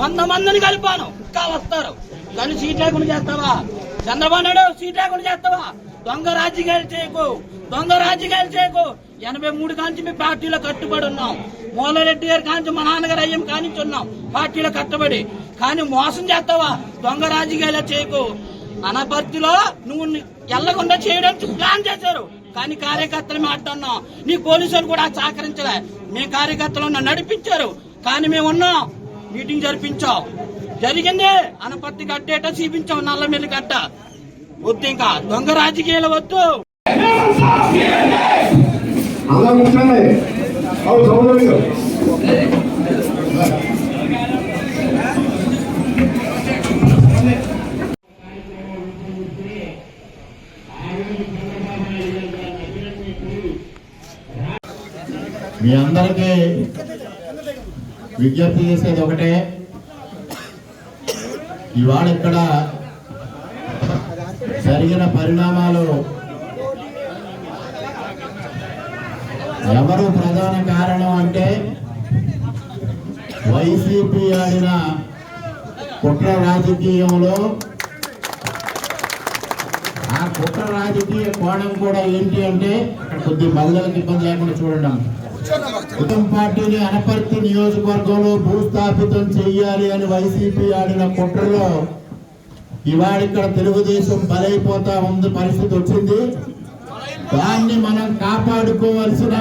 వంద మందిని కలిపాను. ఇంకా వస్తారు. కానీ సీట్ లేకుండా చేస్తావా? చంద్రబాబు నాయుడు సీట్ లేకుండా చేస్తావా? దొంగ రాజకీయాలు చేయకు. దొంగ రాజకీయాలు చేయకు. ఎనభై మూడు కాంచి మీ పార్టీలో కట్టుబడి ఉన్నాం. మూలారెడ్డి గారి కాంచి మా నాన్నగారు అయ్యం కానించి ఉన్నాం. పార్టీలో కట్టుబడి. కానీ మోసం చేస్తావా? దొంగ రాజకీయాలు చేయకు. అనపర్తిలో నువ్వు ఎల్లకుండా చేయడానికి ప్లాన్ చేశారు. కానీ కార్యకర్తలు మాట్లాడినాం నీ పోలీసులు కూడా సహకరించలే. మీ కార్యకర్తలు నన్ను నడిపించారు. కానీ మేము ఉన్నాం మీటింగ్ జరిపించాం జరిగింది అనపర్తి కట్టేట చూపించాం నల్లమెల్లి కట్ట. వద్దు ఇంకా దొంగ రాజకీయాలు వద్దు. మీ అందరికీ విజ్ఞప్తి చేసేది ఒకటే. ఇవాళ ఇక్కడ జరిగిన పరిణామాలు ఎవరు ప్రధాన కారణం అంటే వైసీపీ ఆడిన కుట్ర రాజకీయంలో ఆ కుట్ర రాజకీయ కోణం కూడా ఏంటి అంటే అక్కడ కొద్ది మహిళలకు ఇబ్బంది లేకుండా చూడండి కుటుంబ పార్టీని అనపర్తి నియోజకవర్గంలో భూస్థాపితం చెయ్యాలి అని వైసీపీ ఆడిన కుట్రలో ఇవాళ ఇక్కడ తెలుగుదేశం బలైపోతా ఉంది పరిస్థితి వచ్చింది. దాన్ని మనం కాపాడుకోవాల్సిన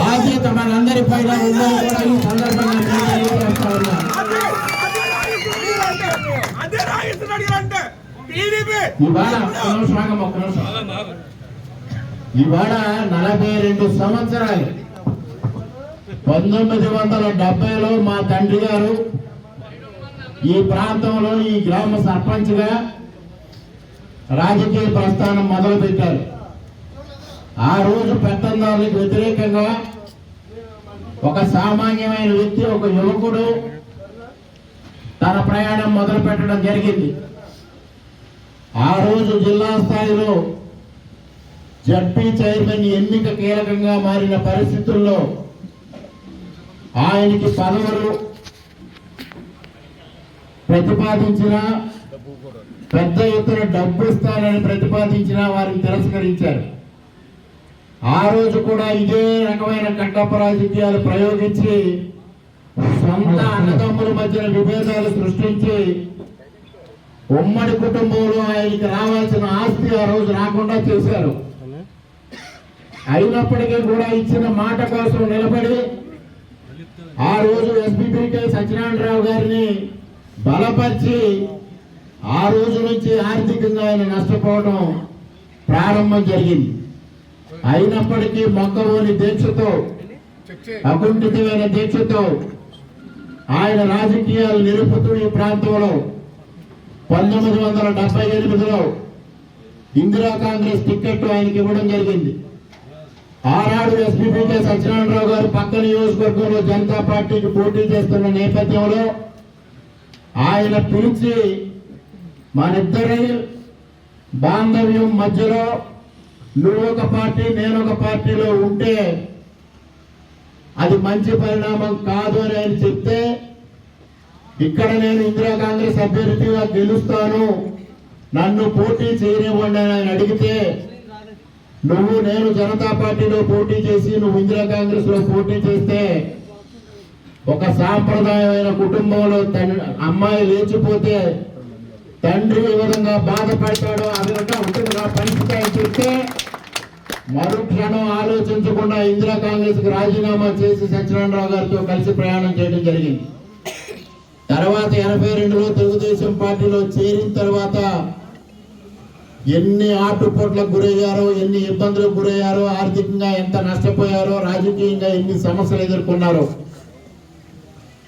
బాధ్యత మనందరి పైన ఉందని కూడా ఈ సందర్భంగా ఇవాళ ఇవాళ నలభై రెండు సంవత్సరాలు పంతొమ్మిది వందల డెబ్బైలో మా తండ్రి గారు ఈ ప్రాంతంలో ఈ గ్రామ సర్పంచ్గా రాజకీయ ప్రస్థానం మొదలుపెట్టారు. ఆ రోజు పెత్తందారులకు వ్యతిరేకంగా ఒక సామాన్యమైన వ్యక్తి ఒక యువకుడు తన ప్రయాణం మొదలు పెట్టడం జరిగింది. ఆ రోజు జిల్లా స్థాయిలో జడ్పీ చైర్మన్ ఎన్నిక కీలకంగా మారిన పరిస్థితుల్లో ఆయనకి పదవులు ప్రతిపాదించిన పెద్ద ఎత్తున డబ్బు ఇస్తానని ప్రతిపాదించిన వారిని తిరస్కరించారు. ఆ రోజు కూడా ఇదే రకమైన కట్టప్ప రాజకీయాలు ప్రయోగించి సొంత అన్నదమ్ముల మధ్యన విభేదాలు సృష్టించి ఉమ్మడి కుటుంబంలో ఆయనకి రావాల్సిన ఆస్తి ఆ రోజు రాకుండా చేశారు. అయినప్పటికీ కూడా ఇచ్చిన మాట కోసం నిలబడి ఆ రోజు ఎస్పీపీకే సత్యనారాయణరావు గారిని బలపరిచి ఆ రోజు నుంచి ఆర్థికంగా ఆయన నష్టపోవడం ప్రారంభం జరిగింది. అయినప్పటికీ మొక్కవోని దీక్షతో అకుంఠితమైన దీక్షతో ఆయన రాజకీయాలు నిలుపుతూ ఈ ప్రాంతంలో పంతొమ్మిది వందల డెబ్బై ఎనిమిదిలో ఇందిరా కాంగ్రెస్ టికెట్ ఆయనకి ఇవ్వడం జరిగింది. ఆనాడు ఎస్పీపీకే సత్యనారాయణరావు గారు పక్క నియోజకవర్గంలో జనతా పార్టీకి పోటీ చేస్తున్న నేపథ్యంలో ఆయన పిలిచి మనిద్దరి బాంధవ్యం మధ్యలో నువ్వు ఒక పార్టీ నేను ఒక పార్టీలో ఉంటే అది మంచి పరిణామం కాదు అని ఆయన చెప్తే ఇక్కడ నేను ఇందిరా కాంగ్రెస్ అభ్యర్థిగా గెలుస్తాను నన్ను పోటీ చేయనివ్వండి అని ఆయన అడిగితే నువ్వు నేను జనతా పార్టీలో పోటీ చేసి నువ్వు ఇందిరా కాంగ్రెస్లో పోటీ చేస్తే ఒక సాంప్రదాయమైన కుటుంబంలో అమ్మాయి లేచిపోతే తండ్రి ఏ విధంగా బాధపడతాడో ఆ విధంగా ఉంటుంది నా పరిస్థితి అని చెప్తే మరుక్షణం ఆలోచించకుండా ఇందిరా కాంగ్రెస్కి రాజీనామా చేసి సత్యనారాయణరావు గారితో కలిసి ప్రయాణం చేయడం జరిగింది. తర్వాత ఎనభై రెండులో తెలుగుదేశం పార్టీలో చేరిన తర్వాత ఎన్ని ఆటుపోట్లకు గురయ్యారో ఎన్ని ఇబ్బందులకు గురయ్యారో ఆర్థికంగా ఎంత నష్టపోయారో రాజకీయంగా ఎన్ని సమస్యలు ఎదుర్కొన్నారో.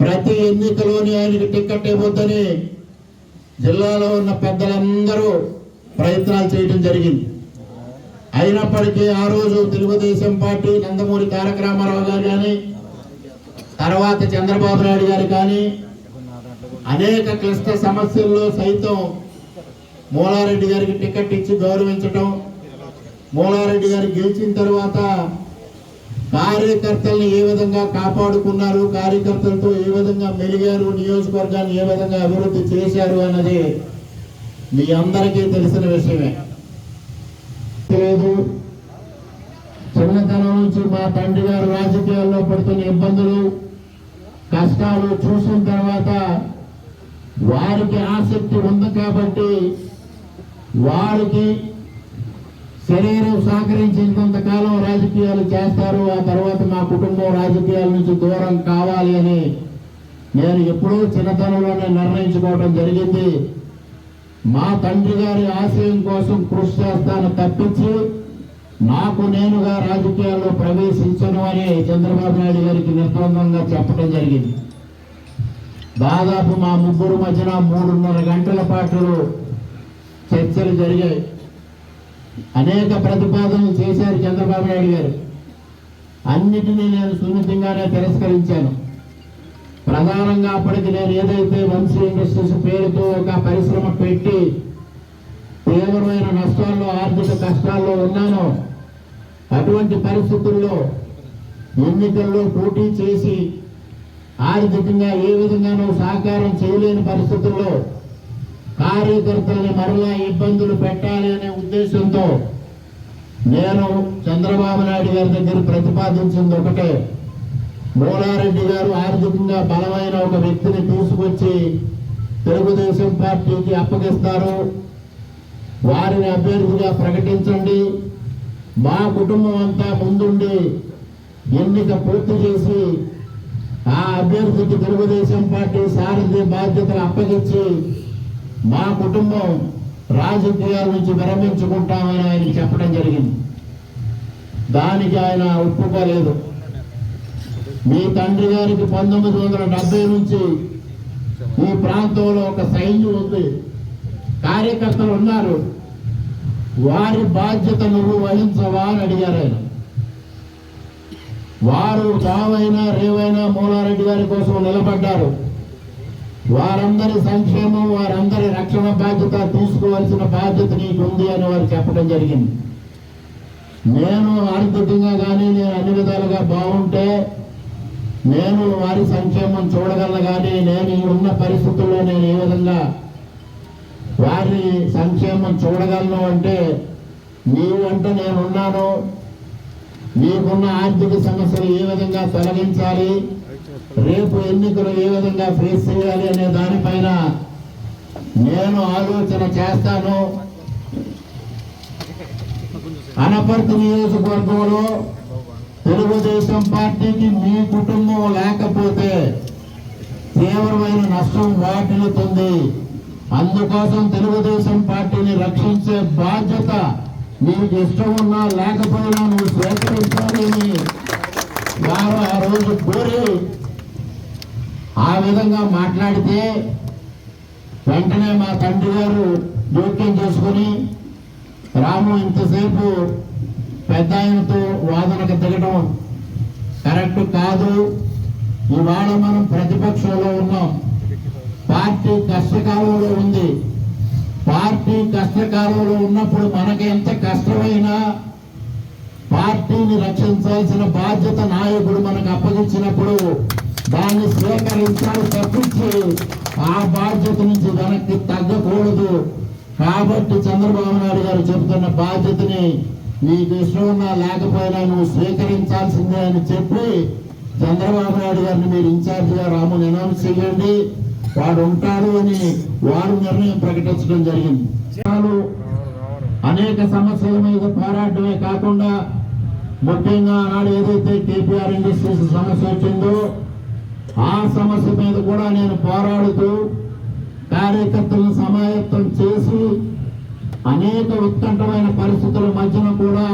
ప్రతి ఎన్నికలోని ఆయనకి టిక్కెట్ ఇవ్వద్దని జిల్లాలో ఉన్న పెద్దలందరూ ప్రయత్నాలు చేయడం జరిగింది. అయినప్పటికీ ఆ రోజు తెలుగుదేశం పార్టీ నందమూరి తారక రామారావు గారు కానీ తర్వాత చంద్రబాబు నాయుడు గారు కానీ అనేక క్లిష్ట సమస్యల్లో సైతం మూలారెడ్డి గారికి టికెట్ ఇచ్చి గౌరవించటం మూలారెడ్డి గారు గెలిచిన తర్వాత కార్యకర్తల్ని ఏ విధంగా కాపాడుకున్నారు కార్యకర్తలతో ఏ విధంగా మెలిగారు నియోజకవర్గాన్ని ఏ విధంగా అభివృద్ధి చేశారు అన్నది మీ అందరికీ తెలిసిన విషయమే. లేదు. చిన్నతనం నుంచి మా తండ్రి గారు రాజకీయాల్లో పడుతున్న ఇబ్బందులు కష్టాలు చూసిన తర్వాత వారికి ఆసక్తి ఉంది కాబట్టి వారికి శరీరం సహకరించినంత కాలం రాజకీయాలు చేస్తారు. ఆ తర్వాత మా కుటుంబం రాజకీయాల నుంచి దూరం కావాలి అని నేను ఎప్పుడూ చిన్నతనంలోనే నిర్ణయించుకోవడం జరిగింది. మా తండ్రి గారి ఆశయం కోసం కృషి చేస్తాను తప్పించి నాకు నేనుగా రాజకీయాల్లో ప్రవేశించను అని చంద్రబాబు నాయుడు గారికి నిర్బంధంగా చెప్పడం జరిగింది. దాదాపు మా ముగ్గురు మధ్యన మూడున్నర గంటల పాటు చర్చలు జరిగాయి. అనేక ప్రతిపాదనలు చేశారు చంద్రబాబు నాయుడు గారు. అన్నిటినీ నేను సున్నితంగానే తిరస్కరించాను. ప్రధానంగా అప్పటికి నేను ఏదైతే వంశీ ఇండస్ట్రీస్ పేరుతో ఒక పరిశ్రమ పెట్టి తీవ్రమైన నష్టాల్లో ఆర్థిక కష్టాల్లో ఉన్నానో అటువంటి పరిస్థితుల్లో ఎన్నికల్లో పోటీ చేసి ఆర్థికంగా ఏ విధంగానూ సహకారం చేయలేని పరిస్థితుల్లో కార్యకర్తలను మరలా ఇబ్బందులు పెట్టాలి అనే ఉద్దేశంతో నేను చంద్రబాబు నాయుడు గారి దగ్గర ప్రతిపాదించింది ఒకటే. మూలారెడ్డి గారు ఆర్థికంగా బలమైన ఒక వ్యక్తిని తీసుకొచ్చి తెలుగుదేశం పార్టీకి అప్పగిస్తారు. వారిని అభ్యర్థిగా ప్రకటించండి. మా కుటుంబం అంతా ముందుండి ఎన్నిక పూర్తి చేసి ఆ అభ్యర్థికి తెలుగుదేశం పార్టీ సారథి బాధ్యతలు అప్పగించి మా కుటుంబం రాజకీయాల నుంచి విరమించుకుంటామని ఆయన చెప్పడం జరిగింది. దానికి ఆయన ఒప్పుకోలేదు. మీ తండ్రి గారికి పంతొమ్మిది వందల డెబ్బై నుంచి ఈ ప్రాంతంలో ఒక సైన్యం ఉంది. కార్యకర్తలు ఉన్నారు. వారి బాధ్యత నువ్వు వహించవా అని అడిగారు ఆయన. వారు చావైనా రేవైనా మూలారెడ్డి గారి కోసం నిలబడ్డారు. వారందరి సంక్షేమం వారందరి రక్షణ బాధ్యత తీసుకోవాల్సిన బాధ్యత నీకు ఉంది అని వారు చెప్పడం జరిగింది. నేను ఆర్థికంగా కానీ నేను అన్ని విధాలుగా బాగుంటే నేను వారి సంక్షేమం చూడగలను కానీ నేను ఉన్న పరిస్థితుల్లో నేను ఏ విధంగా వారి సంక్షేమం చూడగలను అంటే నీవు అంటే నేనున్నాను నీకున్న ఆర్థిక సమస్యలు ఏ విధంగా తొలగించాలి రేపు ఎన్నికలు ఏ విధంగా ఫేస్ చేయాలి అనే దానిపైన నేను ఆలోచన చేస్తాను. అనపర్తి నియోజకవర్గంలో తెలుగుదేశం పార్టీకి మీ కుటుంబం లేకపోతే తీవ్రమైన నష్టం వాటిల్లుతుంది. అందుకోసం తెలుగుదేశం పార్టీని రక్షించే బాధ్యత నీకు ఇష్టం ఉన్నా లేకపోయినా నువ్వు స్వీకరించాలని. వారు ఆ రోజు కోరి ఆ విధంగా మాట్లాడితే వెంటనే మా తండ్రి గారు జోక్యం చేసుకుని రాము ఇంతసేపు పెద్ద ఆయనతో వాదనకు దిగడం కరెక్ట్ కాదు. ఇవాళ మనం ప్రతిపక్షంలో ఉన్నాం. పార్టీ కష్టకాలంలో ఉంది. పార్టీ కష్టకాలంలో ఉన్నప్పుడు మనకి ఎంత కష్టమైనా పార్టీని రక్షించాల్సిన బాధ్యత నాయకుడు మనకు అప్పగించినప్పుడు దాన్ని స్వీకరించాలి తప్పించి ఆ బాధ్యత నుంచి వెనక్కి తగ్గకూడదు. కాబట్టి చంద్రబాబు నాయుడు గారు చెబుతున్న బాధ్యతని నీకు ఇష్టం ఉన్నా లేకపోయినా నువ్వు స్వీకరించాల్సిందే అని చెప్పి చంద్రబాబు నాయుడు గారిని మీరు ఇన్ఛార్జిగా రాముని అనౌన్స్ చేయండి. వాడు ఉంటాడు అని వారు నిర్ణయం ప్రకటించడం జరిగింది. చాలు అనేక సమస్యల మీద పోరాటమే కాకుండా ముఖ్యంగా ఆనాడు ఏదైతే కేపీఆర్ ఇండస్ట్రీస్ సమస్య వచ్చిందో ఆ సమస్య మీద కూడా నేను పోరాడుతూ కార్యకర్తలను సమాయత్తం చేసి అనేక ఉత్కంఠమైన పరిస్థితుల మధ్యన కూడా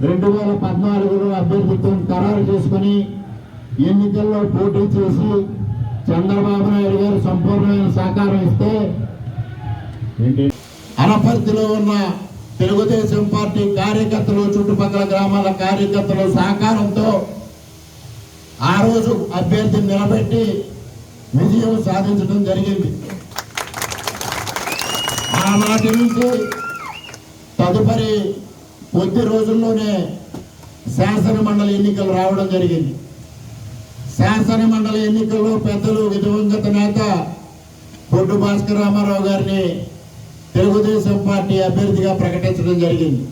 రెండు వేల పద్నాలుగులో అభ్యర్థిత్వం ఖరారు చేసుకుని ఎన్నికల్లో పోటీ చేసి చంద్రబాబు నాయుడు గారు సంపూర్ణమైన సహకారం ఇస్తే అనపర్తిలో ఉన్న తెలుగుదేశం పార్టీ కార్యకర్తలు చుట్టుపక్కల గ్రామాల కార్యకర్తలు సహకారంతో ఆ రోజు అభ్యర్థిని నిలబెట్టి విజయం సాధించడం జరిగింది. ఆనాటి నుంచి తదుపరి కొద్ది రోజుల్లోనే శాసన మండలి ఎన్నికలు రావడం జరిగింది. శాసన మండలి ఎన్నికల్లో పెద్దలు విధవంగత నేత పొడ్డు భాస్కర్ రామారావు గారిని తెలుగుదేశం పార్టీ అభ్యర్థిగా ప్రకటించడం జరిగింది.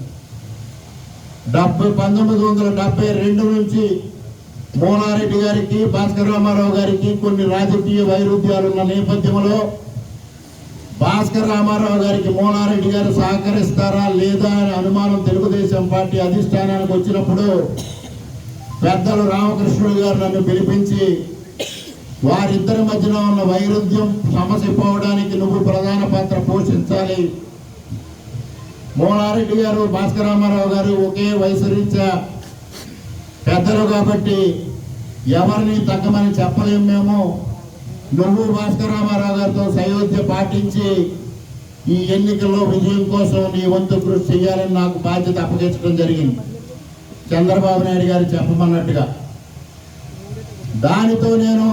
డెబ్బై పంతొమ్మిది వందల డెబ్బై రెండు నుంచి మూలారెడ్డి గారికి భాస్కర్ రామారావు గారికి కొన్ని రాజకీయ వైరుధ్యాలు ఉన్న నేపథ్యంలో భాస్కర్ రామారావు గారికి మూలారెడ్డి గారు సహకరిస్తారా లేదా అనే అనుమానం తెలుగుదేశం పార్టీ అధిష్టానానికి వచ్చినప్పుడు పెద్దలు రామకృష్ణుడు గారు నన్ను పిలిపించి వారిద్దరి మధ్యన ఉన్న వైరుధ్యం సమస్య పోవడానికి నువ్వు ప్రధాన పాత్ర పోషించాలి. మూలారెడ్డి గారు భాస్కర్ రామారావు గారు ఒకే వయసు రీత్యా పెద్దలు కాబట్టి ఎవరిని తగ్గమని చెప్పలేం మేము. నువ్వు భాస్కర్ రామారావు గారితో సయోధ్య పాటించి ఈ ఎన్నికల్లో విజయం కోసం నీ వంతు కృషి చేయాలని నాకు బాధ్యత అప్పగించడం జరిగింది. చంద్రబాబు నాయుడు గారు చెప్పమన్నట్టుగా. దానితో నేను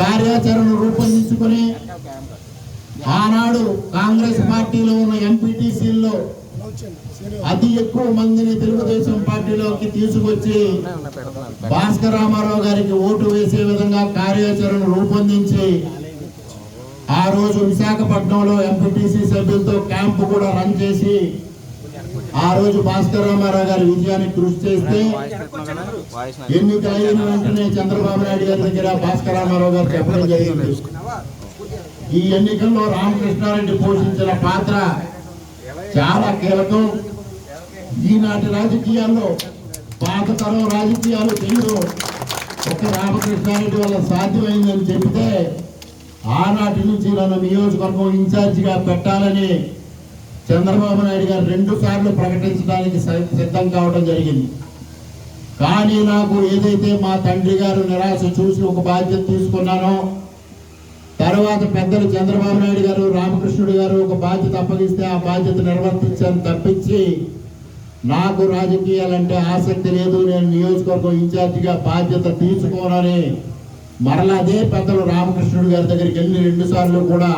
కార్యాచరణ రూపొందించుకొని ఆనాడు కాంగ్రెస్ పార్టీలో ఉన్న ఎంపీటీసీల్లో అతి ఎక్కువ మందిని తెలుగుదేశం పార్టీలోకి తీసుకొచ్చి భాస్కర్ రామారావు గారికి ఓటు వేసే విధంగా కార్యాచరణ రూపొందించి ఆ రోజు విశాఖపట్నంలో ఎంపీటీసీ సభ్యులతో క్యాంపు కూడా రన్ చేసి ఆ రోజు భాస్కర్ రామారావు గారి విజయానికి కృషి చేస్తే ఎన్నిక అయిన వెంటనే చంద్రబాబు నాయుడు గారి దగ్గర భాస్కర్ రామారావు గారు చెప్పడం జరిగింది. ఈ ఎన్నికల్లో రామకృష్ణారెడ్డి పోషించిన పాత్ర చాలా కీలకం. ఈనాటి రాజకీయాల్లో పాత తరం రాజకీయాలు తెలుగు ఒక రామకృష్ణారెడ్డి వల్ల సాధ్యమైందని చెబితే ఆనాటి నుంచి నన్ను నియోజకవర్గం ఇన్ఛార్జిగా పెట్టాలని చంద్రబాబు నాయుడు గారు రెండు సార్లు ప్రకటించడానికి సిద్ధం కావడం జరిగింది. కానీ నాకు ఏదైతే మా తండ్రి గారు నిరాశ చూసి ఒక బాధ్యత తీసుకున్నానో తర్వాత పెద్దలు చంద్రబాబు నాయుడు గారు రామకృష్ణుడు గారు ఒక బాధ్యత అప్పగిస్తే ఆ బాధ్యత నిర్వర్తించాను తప్పించి నాకు రాజకీయాలంటే ఆసక్తి లేదు. నేను నియోజకవర్గం ఇన్ఛార్జిగా బాధ్యత తీసుకోనని మరలా అదే పెద్దలు రామకృష్ణుడు గారి దగ్గరికి వెళ్ళి రెండు సార్లు కూడా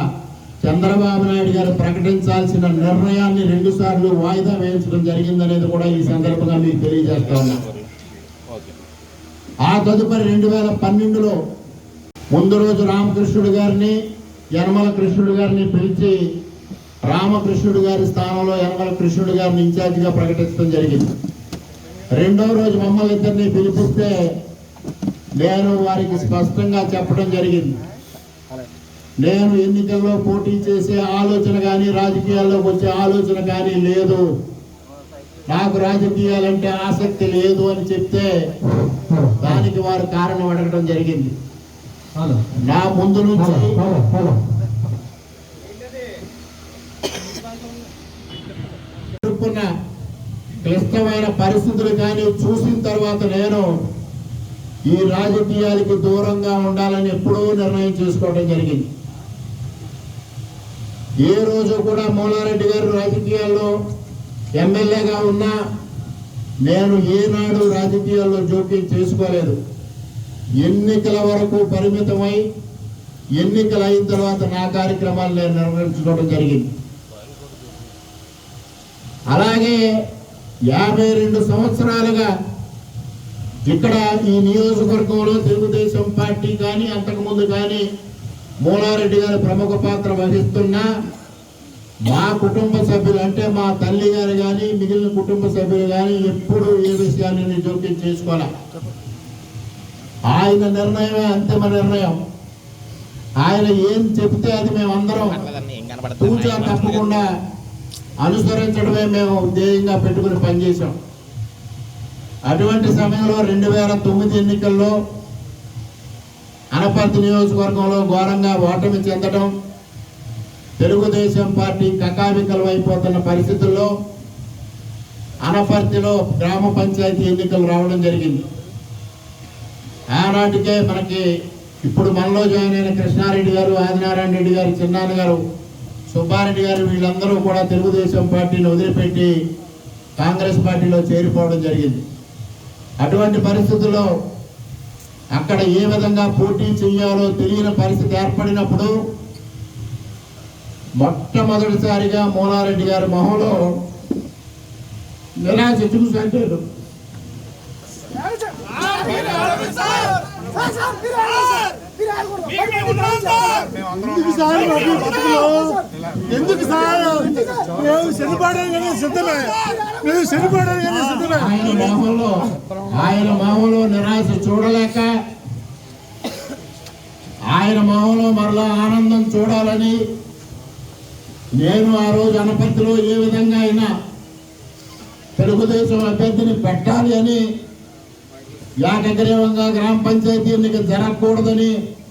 చంద్రబాబు నాయుడు గారు ప్రకటించాల్సిన నిర్ణయాన్ని రెండు సార్లు వాయిదా వేయించడం జరిగిందనేది కూడా ఈ సందర్భంగా మీకు తెలియజేస్తా ఉన్నాను ఆ తదుపరి రెండు వేల పన్నెండులో ముందు రోజు రామకృష్ణుడు గారిని యనమల కృష్ణుడు గారిని పిలిచి రామకృష్ణుడు గారి స్థానంలో యనమల కృష్ణుడు గారిని ఇన్ఛార్జిగా ప్రకటించడం జరిగింది. రెండో రోజు మమ్మల్ని ఇద్దరిని పిలిపిస్తే నేను వారికి స్పష్టంగా చెప్పడం జరిగింది. నేను ఎన్నికల్లో పోటీ చేసే ఆలోచన కానీ రాజకీయాల్లోకి వచ్చే ఆలోచన కానీ లేదు. నాకు రాజకీయాలంటే ఆసక్తి లేదు అని చెప్తే దానికి వారు కారణం అడగడం జరిగింది. నా ముందు నుంచి ఎదుర్కొన్న క్లిష్టమైన పరిస్థితులు కానీ చూసిన తర్వాత నేను ఈ రాజకీయాలకి దూరంగా ఉండాలని ఎప్పుడూ నిర్ణయం చేసుకోవడం జరిగింది. ఏ రోజు కూడా మూలారెడ్డి గారు రాజకీయాల్లో ఎమ్మెల్యేగా ఉన్నా నేను ఏనాడు రాజకీయాల్లో జోక్యం చేసుకోలేదు. ఎన్నికల వరకు పరిమితమై ఎన్నికలు అయిన తర్వాత నా కార్యక్రమాలు నేను నిర్వహించుకోవడం జరిగింది. అలాగే యాభై రెండు సంవత్సరాలుగా ఇక్కడ ఈ నియోజకవర్గంలో తెలుగుదేశం పార్టీ కానీ అంతకుముందు కానీ మూలారెడ్డి గారు ప్రముఖ పాత్ర వహిస్తున్నా మా కుటుంబ సభ్యులు అంటే మా తల్లి గారు కానీ మిగిలిన కుటుంబ సభ్యులు కానీ ఎప్పుడూ ఏ విషయాన్ని జోక్యం చేసుకోవాలి? ఆయన నిర్ణయమే అంతిమ నిర్ణయం. ఆయన ఏం చెప్తే అది మేమందరం తూచా తప్పకుండా అనుసరించడమే మేము ధ్యేయంగా పెట్టుకుని పనిచేసాం అటువంటి సమయంలో రెండు వేల తొమ్మిది ఎన్నికల్లో అనపర్తి నియోజకవర్గంలో ఘోరంగా ఓటమి చెందడం తెలుగుదేశం పార్టీ కకావికలం అయిపోతున్న పరిస్థితుల్లో అనపర్తిలో గ్రామ పంచాయతీ ఎన్నికలు రావడం జరిగింది. ఆనాటికే మనకి ఇప్పుడు మనలో జాయిన్ అయిన కృష్ణారెడ్డి గారు ఆదినారాయణ రెడ్డి గారు చిన్నాన్న గారు సుబ్బారెడ్డి గారు వీళ్ళందరూ కూడా తెలుగుదేశం పార్టీని వదిలిపెట్టి కాంగ్రెస్ పార్టీలో చేరిపోవడం జరిగింది. అటువంటి పరిస్థితుల్లో అక్కడ ఏ విధంగా పోటీ చేయాలో తెలియని పరిస్థితి ఏర్పడినప్పుడు మొట్టమొదటిసారిగా మోనారెడ్డి గారి మొహంలో నిరాశ చూసంటారు ఎందుకు సార్? ఎందుకు సార్ మేము చనిపోవడానికి సిద్ధమే. మేము చనిపోవడానికి సిద్ధమే. ఆయన మామూలు ఆయన మామూలు నిరాశ చూడలేక ఆయన మామూలు మరలా ఆనందం చూడాలని నేను ఆ రోజు అనపర్తిలో ఏ విధంగా అయినా తెలుగుదేశం అభ్యర్థిని పెట్టాలి అని ఏకగ్రీవంగా గ్రామ పంచాయతీ ఎన్నిక జరగకూడదని